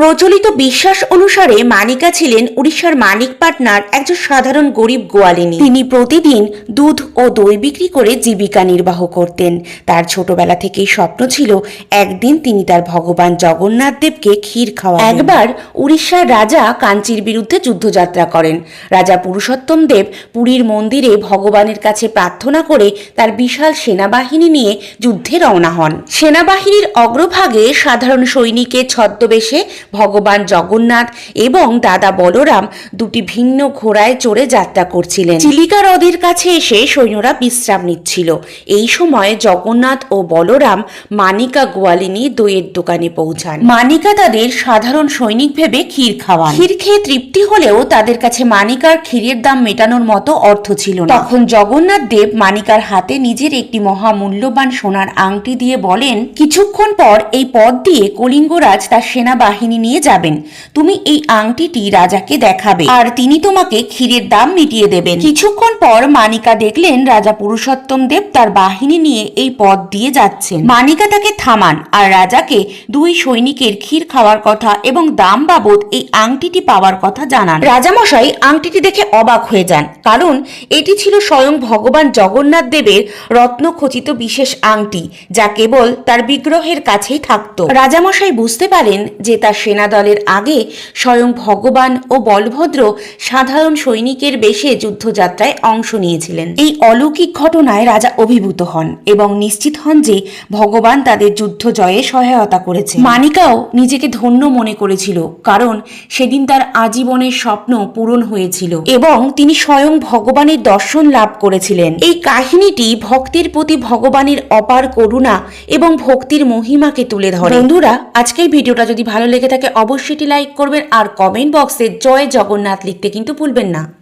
প্রচলিত বিশ্বাস অনুসারে মানিকা ছিলেন উড়িষ্যার মানিকপাটনার একজন সাধারণ গরিব গোয়ালিনী। তিনি প্রতিদিন দুধ ও দই বিক্রি করে জীবিকা নির্বাহ করতেন। তার ছোটবেলা থেকেই স্বপ্ন ছিল একদিন তিনি তার ভগবান জগন্নাথ দেবকে ক্ষীর খাওয়া একবার উড়িষ্যার রাজা কাঞ্চির বিরুদ্ধে যুদ্ধযাত্রা করেন। রাজা পুরুষোত্তম দেব পুরীর মন্দিরে ভগবানের কাছে প্রার্থনা করে তার বিশাল সেনাবাহিনী নিয়ে যুদ্ধে রওনা হন। সেনাবাহিনীর অগ্রভাগে সাধারণ সৈনিকের ছদ্মবেশে ভগবান জগন্নাথ এবং দাদা বলরাম দুটি ভিন্ন ঘোড়ায় চড়ে যাত্রা করছিলেন। চিলিকা হ্রদের কাছে এসে সৈন্যরা বিশ্রাম নিচ্ছিল। এই সময় জগন্নাথ ও বলরাম মানিকা গোয়ালিনী দইয়ের দোকানে পৌঁছান। মানিকা তাদের সাধারণ সৈনিক ভেবে ক্ষীর খাওয়ান। ক্ষীর খেয়ে তৃপ্তি হলেও তাদের কাছে মানিকার ক্ষীরের দাম মেটানোর মতো অর্থ ছিল না। তখন জগন্নাথ দেব মানিকার হাতে নিজের একটি মহামূল্যবান সোনার আংটি দিয়ে বলেন, কিছুক্ষণ পর এই পথ দিয়ে কলিঙ্গরাজ তার সেনাবাহিনী নিয়ে যাবেন। তুমি এই আংটিটি রাজাকে দেখাবে। আর তিনি তোমাকে ক্ষীরের দাম মিটিয়ে দেবেন। কিছুক্ষণ পর মানিকা দেখলেন রাজা পুরুষোত্তম দেব তার বাহিনী নিয়ে এই পথ দিয়ে যাচ্ছেন। মানিকা তাকে থামান আর রাজাকে দুই সৈনিকের ক্ষীর খাওয়ার কথা এবং দাম বাবদ এই আংটিটি পাওয়ার কথা জানান। রাজামশাই আংটিটি দেখে অবাক হয়ে যান, কারণ এটি ছিল স্বয়ং ভগবান জগন্নাথ দেবের রত্নখচিত বিশেষ আংটি, যা কেবল তার বিগ্রহের কাছেই থাকত। রাজামশাই বুঝতে পারেন যে তার সেনাদলের আগে স্বয়ং ভগবান ও বলভদ্র সাধারণ সৈনিকের বেশে যুদ্ধযাত্রায় অংশ নিয়েছিলেন। এই অলৌকিক ঘটনায় রাজা অভিভূত হন এবং নিশ্চিত হন যে ভগবান তাদের যুদ্ধ জয়ে সহায়তা করেছে মানিকাও নিজেকে ধন্য মনে করেছিল, কারণ সেদিন তার আজীবনের স্বপ্ন পূরণ হয়েছিল এবং তিনি স্বয়ং ভগবানের দর্শন লাভ করেছিলেন। এই কাহিনীটি ভক্তের প্রতি ভগবানের অপার করুণা এবং ভক্তির মহিমাকে তুলে ধরে। বন্ধুরা, আজকের ভিডিওটা যদি ভালো লেগে থাকে অবশ্যই লাইক করবেন আর কমেন্ট বক্সে জয় জগন্নাথ লিখতে কিন্তু ভুলবেন না।